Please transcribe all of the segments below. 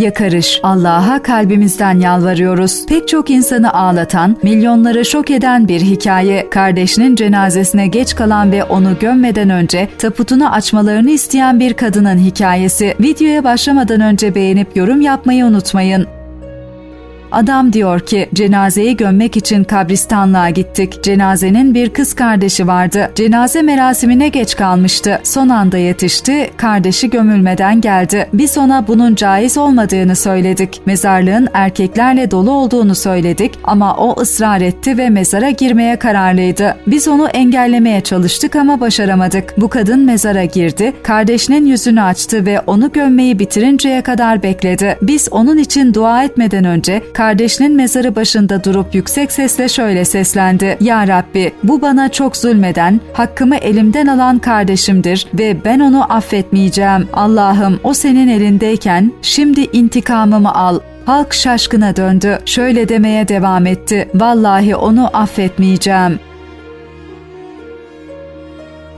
Yakarış, Allah'a kalbimizden yalvarıyoruz. Pek çok insanı ağlatan, milyonları şok eden bir hikaye. Kardeşinin cenazesine geç kalan ve onu gömmeden önce taputunu açmalarını isteyen bir kadının hikayesi. Videoya başlamadan önce beğenip yorum yapmayı unutmayın. Adam diyor ki cenazeyi gömmek için kabristanlığa gittik. Cenazenin bir kız kardeşi vardı. Cenaze merasimine geç kalmıştı. Son anda yetişti. Kardeşi gömülmeden geldi. Biz ona bunun caiz olmadığını söyledik. Mezarlığın erkeklerle dolu olduğunu söyledik ama o ısrar etti ve mezara girmeye kararlıydı. Biz onu engellemeye çalıştık ama başaramadık. Bu kadın mezara girdi. Kardeşinin yüzünü açtı ve onu gömmeyi bitirinceye kadar bekledi. Biz onun için dua etmeden önce kardeşinin mezarı başında durup yüksek sesle şöyle seslendi. Ya Rabbi bu bana çok zulmeden, hakkımı elimden alan kardeşimdir ve ben onu affetmeyeceğim. Allah'ım o senin elindeyken şimdi intikamımı al. Halk şaşkına döndü. Şöyle demeye devam etti. Vallahi onu affetmeyeceğim.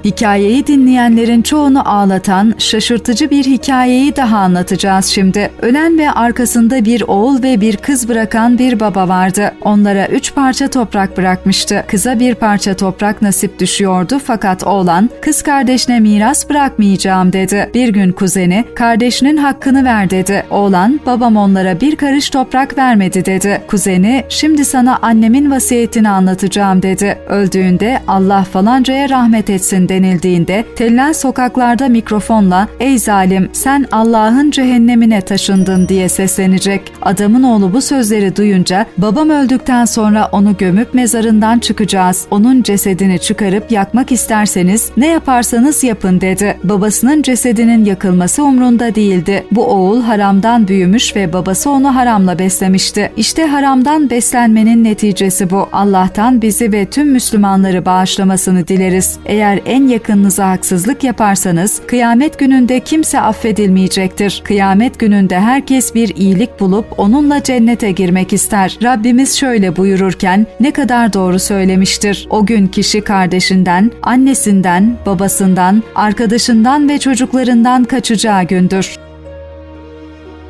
Hikayeyi dinleyenlerin çoğunu ağlatan, şaşırtıcı bir hikayeyi daha anlatacağız şimdi. Ölen ve arkasında bir oğul ve bir kız bırakan bir baba vardı. Onlara üç parça toprak bırakmıştı. Kıza bir parça toprak nasip düşüyordu fakat oğlan, kız kardeşine miras bırakmayacağım dedi. Bir gün kuzeni, kardeşinin hakkını ver dedi. Oğlan, babam onlara bir karış toprak vermedi dedi. Kuzeni, şimdi sana annemin vasiyetini anlatacağım dedi. Öldüğünde Allah falancaya rahmet etsin denildiğinde tellen sokaklarda mikrofonla ''Ey zalim sen Allah'ın cehennemine taşındın'' diye seslenecek. Adamın oğlu bu sözleri duyunca babam öldükten sonra onu gömüp mezarından çıkacağız. Onun cesedini çıkarıp yakmak isterseniz ne yaparsanız yapın dedi. Babasının cesedinin yakılması umrunda değildi. Bu oğul haramdan büyümüş ve babası onu haramla beslemişti. İşte haramdan beslenmenin neticesi bu. Allah'tan bizi ve tüm Müslümanları bağışlamasını dileriz. Eğer en yakınınıza haksızlık yaparsanız kıyamet gününde kimse affedilmeyecektir. Kıyamet gününde herkes bir iyilik bulup onunla cennete girmek ister. Rabbimiz şöyle buyururken ne kadar doğru söylemiştir. O gün kişi kardeşinden, annesinden, babasından, arkadaşından ve çocuklarından kaçacağı gündür.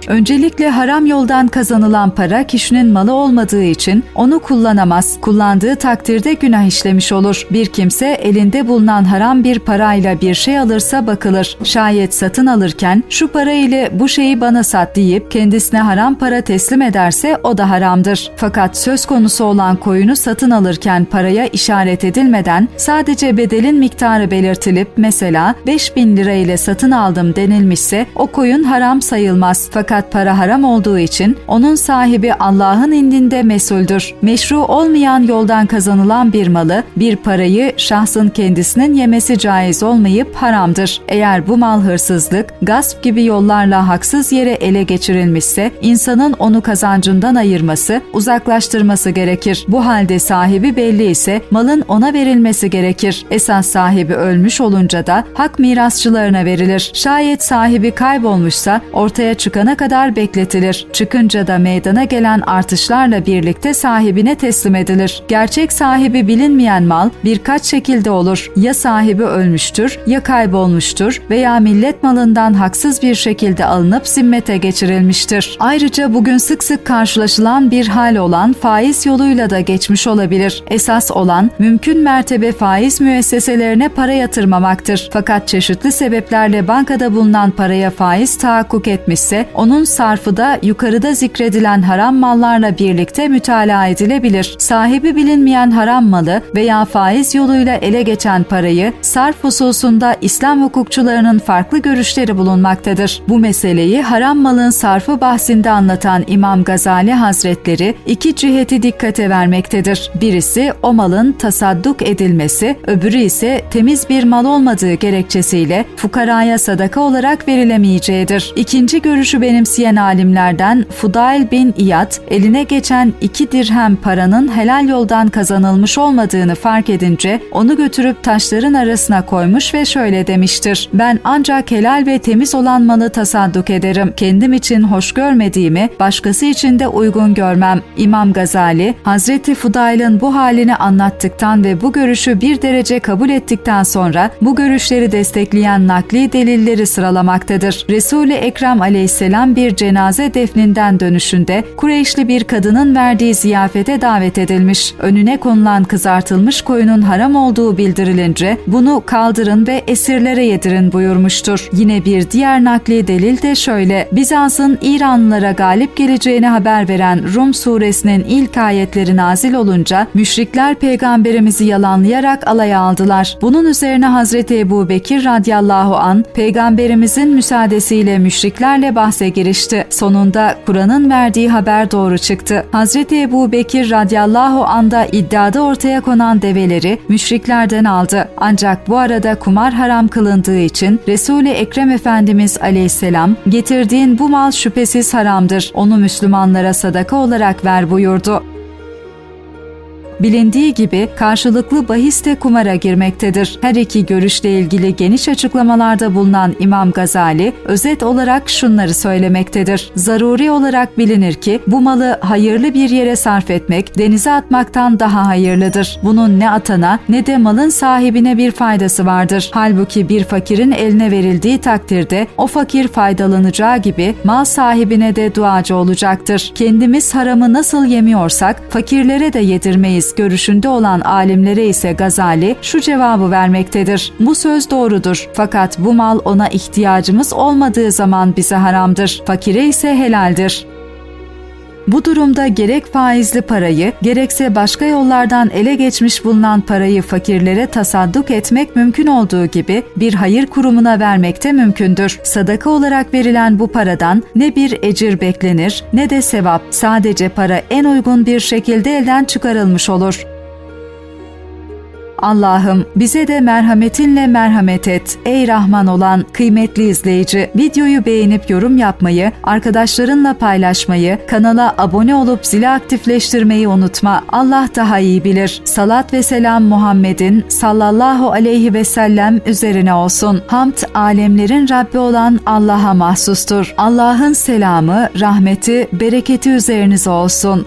Öncelikle haram yoldan kazanılan para kişinin malı olmadığı için onu kullanamaz. Kullandığı takdirde günah işlemiş olur. Bir kimse elinde bulunan haram bir parayla bir şey alırsa bakılır. Şayet satın alırken şu para ile bu şeyi bana sat deyip kendisine haram para teslim ederse o da haramdır. Fakat söz konusu olan koyunu satın alırken paraya işaret edilmeden sadece bedelin miktarı belirtilip mesela 5000 lira ile satın aldım denilmişse o koyun haram sayılmaz. Fakat para haram olduğu için onun sahibi Allah'ın indinde mesuldür. Meşru olmayan yoldan kazanılan bir malı, bir parayı şahsın kendisinin yemesi caiz olmayıp haramdır. Eğer bu mal hırsızlık, gasp gibi yollarla haksız yere ele geçirilmişse insanın onu kazancından ayırması, uzaklaştırması gerekir. Bu halde sahibi belli ise malın ona verilmesi gerekir. Esas sahibi ölmüş olunca da hak mirasçılarına verilir. Şayet sahibi kaybolmuşsa ortaya çıkana kadar bekletilir. Çıkınca da meydana gelen artışlarla birlikte sahibine teslim edilir. Gerçek sahibi bilinmeyen mal birkaç şekilde olur. Ya sahibi ölmüştür, ya kaybolmuştur veya millet malından haksız bir şekilde alınıp zimmete geçirilmiştir. Ayrıca bugün sık sık karşılaşılan bir hal olan faiz yoluyla da geçmiş olabilir. Esas olan mümkün mertebe faiz müesseselerine para yatırmamaktır. Fakat çeşitli sebeplerle bankada bulunan paraya faiz tahakkuk etmişse onun sarfı da yukarıda zikredilen haram mallarla birlikte mütalaa edilebilir. Sahibi bilinmeyen haram malı veya faiz yoluyla ele geçen parayı sarf hususunda İslam hukukçularının farklı görüşleri bulunmaktadır. Bu meseleyi haram malın sarfı bahsinde anlatan İmam Gazali Hazretleri iki ciheti dikkate vermektedir. Birisi o malın tasadduk edilmesi, öbürü ise temiz bir mal olmadığı gerekçesiyle fukaraya sadaka olarak verilemeyeceğidir. İkinci görüşü benimseyen alimlerden Fudail bin İyad, eline geçen iki dirhem paranın helal yoldan kazanılmış olmadığını fark edince onu götürüp taşların arasına koymuş ve şöyle demiştir. Ben ancak helal ve temiz olan malı tasadduk ederim. Kendim için hoş görmediğimi başkası için de uygun görmem. İmam Gazali, Hazreti Fudail'in bu halini anlattıktan ve bu görüşü bir derece kabul ettikten sonra bu görüşleri destekleyen nakli delilleri sıralamaktadır. Resul-i Ekrem aleyhisselam bir cenaze defninden dönüşünde Kureyşli bir kadının verdiği ziyafete davet edilmiş. Önüne konulan kızartılmış koyunun haram olduğu bildirilince bunu kaldırın ve esirlere yedirin buyurmuştur. Yine bir diğer nakli delil de şöyle. Bizans'ın İranlılara galip geleceğini haber veren Rum suresinin ilk ayetleri nazil olunca müşrikler peygamberimizi yalanlayarak alaya aldılar. Bunun üzerine Hazreti Ebu Bekir radıyallahu an peygamberimizin müsaadesiyle müşriklerle bahse girişti. Sonunda Kur'an'ın verdiği haber doğru çıktı. Hazreti Ebu Bekir radıyallahu anda iddiada ortaya konan develeri müşriklerden aldı. Ancak bu arada kumar haram kılındığı için Resul-i Ekrem Efendimiz aleyhisselam getirdiğin bu mal şüphesiz haramdır. Onu Müslümanlara sadaka olarak ver buyurdu. Bilindiği gibi karşılıklı bahis de kumara girmektedir. Her iki görüşle ilgili geniş açıklamalarda bulunan İmam Gazali özet olarak şunları söylemektedir. Zaruri olarak bilinir ki bu malı hayırlı bir yere sarf etmek denize atmaktan daha hayırlıdır. Bunun ne atana ne de malın sahibine bir faydası vardır. Halbuki bir fakirin eline verildiği takdirde o fakir faydalanacağı gibi mal sahibine de duacı olacaktır. Kendimiz haramı nasıl yemiyorsak fakirlere de yedirmeyiz görüşünde olan alimlere ise Gazali şu cevabı vermektedir. Bu söz doğrudur. Fakat bu mal ona ihtiyacımız olmadığı zaman bize haramdır. Fakire ise helaldir. Bu durumda gerek faizli parayı, gerekse başka yollardan ele geçmiş bulunan parayı fakirlere tasadduk etmek mümkün olduğu gibi bir hayır kurumuna vermek de mümkündür. Sadaka olarak verilen bu paradan ne bir ecir beklenir ne de sevap. Sadece para en uygun bir şekilde elden çıkarılmış olur. Allah'ım bize de merhametinle merhamet et. Ey Rahman olan kıymetli izleyici, videoyu beğenip yorum yapmayı, arkadaşlarınla paylaşmayı, kanala abone olup zili aktifleştirmeyi unutma. Allah daha iyi bilir. Salat ve selam Muhammed'in sallallahu aleyhi ve sellem üzerine olsun. Hamd alemlerin Rabbi olan Allah'a mahsustur. Allah'ın selamı, rahmeti, bereketi üzerinize olsun.